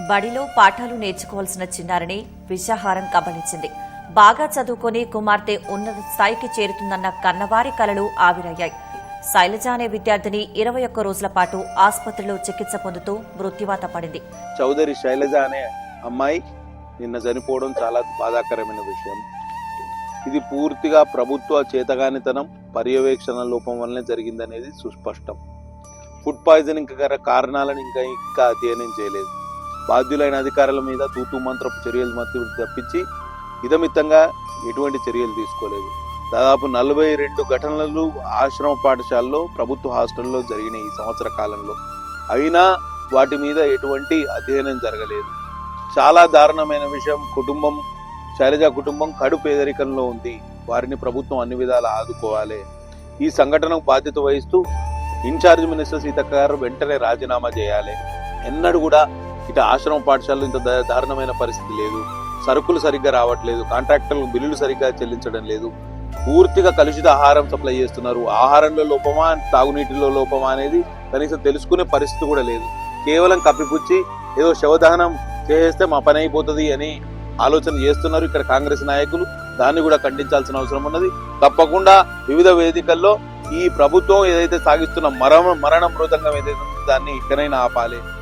బడిలో పాఠాలు నేర్చుకోవాల్సిన చిన్నారిని విషాహారం కబలించింది. బాగా చదువుకొని కుమార్తె ఉన్నత స్థాయికి చేరుతుందన్న కన్నవారి కలలు ఆవిరయ్యాయి. శైలజ అనే విద్యార్థిని ఇరవై ఒక్క రోజుల పాటు ఆసుపత్రిలో చికిత్స పొందుతూ మృత్యువాత పడింది. చౌదరి శైలజ అనే అమ్మాయి నిన్న చనిపోవడం చాలా బాధాకరమైన విషయం. ఇది పూర్తిగా ప్రభుత్వ చేతగానితనం పర్యవేక్షణ లోపం వల్లనే జరిగిందనేది సుస్పష్టం. ఫుడ్ పాయిజనింగ్ గల కారణాలను ఇంకా ఇంకా అధ్యయనం చేయలేదు. బాధ్యులైన అధికారుల మీద తూతూ మంత్రపు చర్యలు మధ్య తప్పించి ఇదమిత్తంగా ఎటువంటి చర్యలు తీసుకోలేదు. దాదాపు నలభై రెండు ఘటనలు ఆశ్రమ పాఠశాలలో ప్రభుత్వ హాస్టల్లో జరిగిన ఈ సంవత్సర కాలంలో. అయినా వాటి మీద ఎటువంటి అధ్యయనం జరగలేదు. చాలా దారుణమైన విషయం కుటుంబం శైలజ కుటుంబం కడు పేదరికంలో ఉంది. వారిని ప్రభుత్వం అన్ని విధాలా ఆదుకోవాలి. ఈ సంఘటనకు బాధ్యత వహిస్తూ ఇన్ఛార్జ్ మినిస్టర్ సీతక్క గారు వెంటనే రాజీనామా చేయాలి. ఎన్నడూ కూడా ఇటు ఆశ్రమ పాఠశాలలో ఇంత దారుణమైన పరిస్థితి లేదు. సరుకులు సరిగ్గా రావట్లేదు. కాంట్రాక్టర్లు బిల్లులు సరిగ్గా చెల్లించడం లేదు. పూర్తిగా కలుషిత ఆహారం సప్లై చేస్తున్నారు. ఆహారంలో లోపమా తాగునీటిలో లోపమా అనేది కనీసం తెలుసుకునే పరిస్థితి కూడా లేదు. కేవలం కప్పిపుచ్చి ఏదో శవదహనం చేసేస్తే మా పని అయిపోతుంది అని ఆలోచన చేస్తున్నారు ఇక్కడ కాంగ్రెస్ నాయకులు. దాన్ని కూడా ఖండించాల్సిన అవసరం ఉన్నది. తప్పకుండా వివిధ వేదికల్లో ఈ ప్రభుత్వం ఏదైతే సాగిస్తున్న మరణ మరణ మృతంగం ఏదైతే దాన్ని ఇక్కడైనా ఆపాలి.